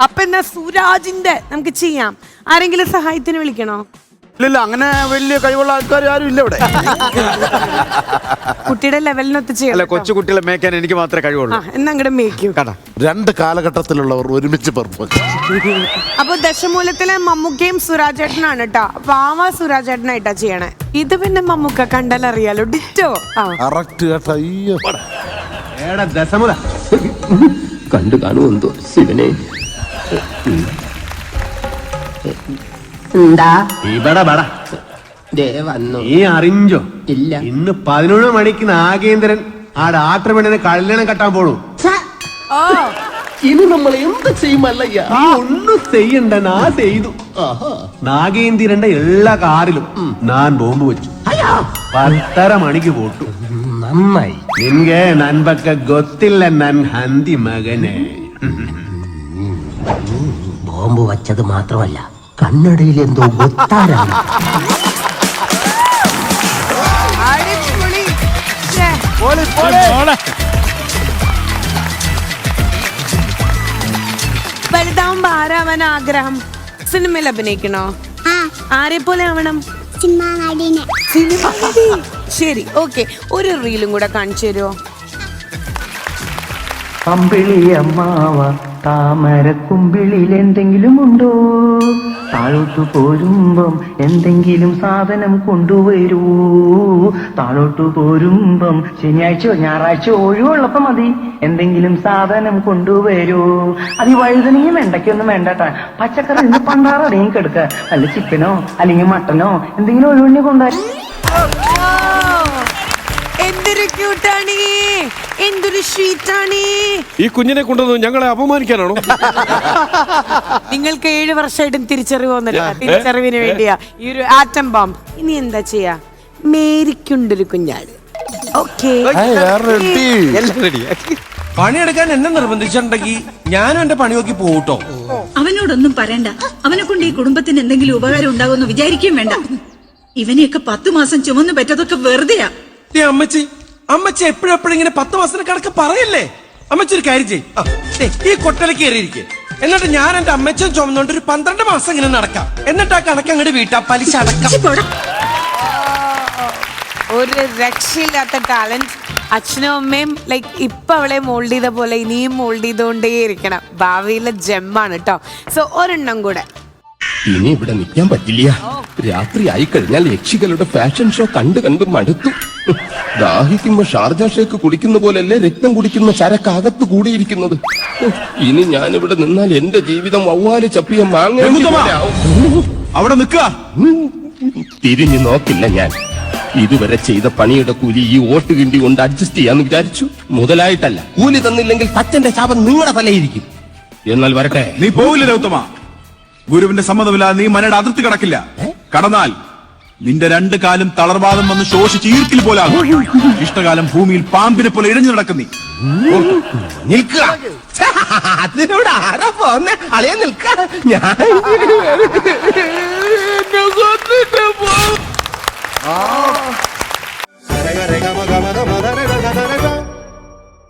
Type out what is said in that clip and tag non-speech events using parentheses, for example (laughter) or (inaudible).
അപ്പൊ എന്നാ സുരാജിന്റെ നമുക്ക് ചെയ്യാം. ആരെങ്കിലും സഹായത്തിന് വിളിക്കണോ? ഇല്ലില്ല അങ്ങനെ വലിയ കഴിവുള്ള ആൾക്കാർ ആരും ഇല്ല ഇവിടെ. കുട്ടിയുടെ ലെവലിനൊത്ത് അല്ല ചെയ്യാം കൊച്ചു കുട്ടികളെ മേക്കാൻ എനിക്ക് മാത്രമേ കഴിവുള്ളൂ. എന്നാ അങ്ങോട്ട് മേയ്ക്കൂ. കടാ രണ്ട് കാലഘട്ടത്തിലുള്ളവർ ഒരുമിച്ച് പെർഫോം അപ്പൊ ദശമൂലത്തിലെ മമ്മൂക്കയും സുരാജേട്ടനാണ് കേട്ടോ. വാവ സുരാജേട്ടനായിട്ടാ ചെയ്യണേ. ഇത് പിന്നെ മമ്മൂക്ക കണ്ടാലറിയാലോ ഡിറ്റോ? ആ. കറക്റ്റ് കേട്ടോ അയ്യോ. ഏടാ ദശമുല. കണ്ടു കാണുമെന്തോ ശിവനെ. വന്നു. നീ അറിഞ്ചോ ഇല്ല. ഇന്ന് പതിനൊന്ന് മണിക്ക് നാഗേന്ദ്രൻ ആ ഡാക്ടർ പെണ്ണിനെ കല്യാണം കെട്ടാൻ പോണു. ഇനി നമ്മൾ എന്ത് ചെയ്യുമല്ലയ്യ? ഒന്നും ചെയ്യണ്ട നാ ചെയ്തു. നാഗേന്ദ്രന്റെ എല്ലാ കാറിലും നാൻ ബോംബ് വെച്ചു. പത്തര മണിക്ക് പോട്ടു. നന്നായി. നിൻകെ നൻപക്ക ഗൊത്തില്ല നൻ ഹന്തി മകനെ ബോംബ് വച്ചത് മാത്രമല്ല കണ്ണടയിൽ എന്തോ ഒത്താരാണ് വലുതാവുമ്പോ ആരാവാൻ ആഗ്രഹം? സിനിമയിൽ അഭിനയിക്കണോ? ആരെ പോലെ ആവണം? സിനിമ. ശരി ഓക്കെ. ഒരു റീലും കൂടെ കാണിച്ചു തരുമോ അമ്പിളിയമ്മാവ താമരക്കുമ്പിളിൽ എന്തെങ്കിലും ഉണ്ടോ? താഴോട്ടു പോരുമ്പം എന്തെങ്കിലും സാധനം കൊണ്ടുവരൂ. താഴോട്ടു പോരുമ്പം ശനിയാഴ്ചയോ ഞായറാഴ്ചയോ ഒഴിവുള്ളപ്പോ മതി. എന്തെങ്കിലും സാധനം കൊണ്ടുവരൂ. അത് വഴുതനയും വെണ്ടയ്ക്കൊന്നും വേണ്ടട്ടാ. പച്ചക്കറി ഇന്ന് പണ്ടാറടയും കെടുക്ക. അല്ല ചിക്കനോ അല്ലെങ്കിൽ മട്ടനോ എന്തെങ്കിലും ഒഴിവുണ്ണി കൊണ്ടുവരും. എന്തൊരു ക്യൂട്ടാണ് എന്തൊരു ഷീറ്റാണേ ഈ കുഞ്ഞിനെ കൊണ്ടുവന്ന് ഞങ്ങളെ അപമാനിക്കാനാണോ? (laughs) നിങ്ങൾക്ക് ഏഴ് വർഷമായിട്ടും തിരിച്ചറിവ് വന്നില്ല തിരിച്ചറിവിന് വേണ്ടിയാ. ഈ ഒരു ആറ്റം ബാംബ് ഇനി എന്താ ചെയ്യാ? മേരിക്കുണ്ടൊരു കുഞ്ഞാട്. ഓക്കെ. പണിയെടുക്കാൻ എന്നെ നിർബന്ധിച്ചിട്ടുണ്ടെങ്കിൽ ഞാനും എന്റെ പണി നോക്കി പോട്ടോ അവനോടൊന്നും പറയണ്ട. അവനെ കൊണ്ട് ഈ കുടുംബത്തിന് എന്തെങ്കിലും ഉപകാരം ഉണ്ടാകുമെന്ന് വിചാരിക്കുകയും വേണ്ട. ഇവനെയൊക്കെ പത്തു മാസം ചുമന്നു പറ്റതൊക്കെ വെറുതെയാ. അമ്മച്ചി അമ്മച്ചി എപ്പോഴെപ്പോഴും ഇങ്ങനെ പത്ത് മാസത്തിന് കണക്ക് പറയല്ലേ? അമ്മച്ചി ഒരു കാര്യം ചെയ്യും. ഈ കൊട്ടലേക്ക് കയറിയിരിക്കെ. എന്നിട്ട് ഞാൻ എന്റെ അമ്മച്ചൻ ചുമന്നുകൊണ്ട് ഒരു പന്ത്രണ്ട് മാസം ഇങ്ങനെ നടക്കാം. എന്നിട്ട് ആ കണക്ക് അങ്ങോട്ട് വീട്ടാ പലിശ അടക്കാം. ഒരു രക്ഷയില്ലാത്ത ടാലന്റ് അച്ഛനും അമ്മയും ലൈക്ക് ഇപ്പൊ അവളെ മോൾഡ് ചെയ്ത പോലെ ഇനിയും മോൾഡ് ചെയ്തുകൊണ്ടേ ഇരിക്കണം. ഭാവിയിലെ ജെമ്മാണ് കേട്ടോ സോ ഒരെണ്ണം കൂടെ. ഇനി ഇവിടെ നിൽക്കാൻ പറ്റില്ല. രാത്രി ആയി കഴിഞ്ഞാൽ യക്ഷികളുടെ ഫാഷൻ ഷോ കണ്ടു കണ്ടു മടുത്തു. ദാഹിക്കുമ്പോ ഷാർജ ഷേക്ക് കുടിക്കുന്ന പോലെയല്ലേ രക്തം കുടിക്കുന്ന ചരക്കകത്ത് കൂടിയിരിക്കുന്നത്? ഇനി ഞാനിവിടെ നിന്നാൽ എന്റെ ജീവിതം വവ്വാൽ ചപ്പിയ മാങ്ങ അവിടെ നിൽക്കുക. തിരിഞ്ഞു നോക്കില്ല ഞാൻ. ഇതുവരെ ചെയ്ത പണിയുടെ കൂലി ഈ ഓട്ട് കിണ്ടി കൊണ്ട് അഡ്ജസ്റ്റ് ചെയ്യാന്ന് വിചാരിച്ചു. മുതലായിട്ടല്ല. കൂലി തന്നില്ലെങ്കിൽ തച്ചന്റെ ശാപം നിങ്ങളുടെ തലയിരിക്കും എന്നാൽ വരട്ടെ. നീ പോവില്ല രൗത്തമ? ഗുരുവിന്റെ സമ്മതമില്ലാതെ നീ മനയുടെ അതിർത്തി കടക്കില്ല. കടന്നാൽ നിന്റെ രണ്ട് കാലും തളർവാദം വന്ന് ശോഷിച്ച് ഈർക്കിൽ പോലാകും. ഇഷ്ടകാലം ഭൂമിയിൽ പാമ്പിനെ പോലെ ഇഴഞ്ഞു നടക്കുന്നി. നിൽക്കുക. അതിനോട് ആരാ പോന്നെ? അളിയ നിൽക്ക ഞാൻ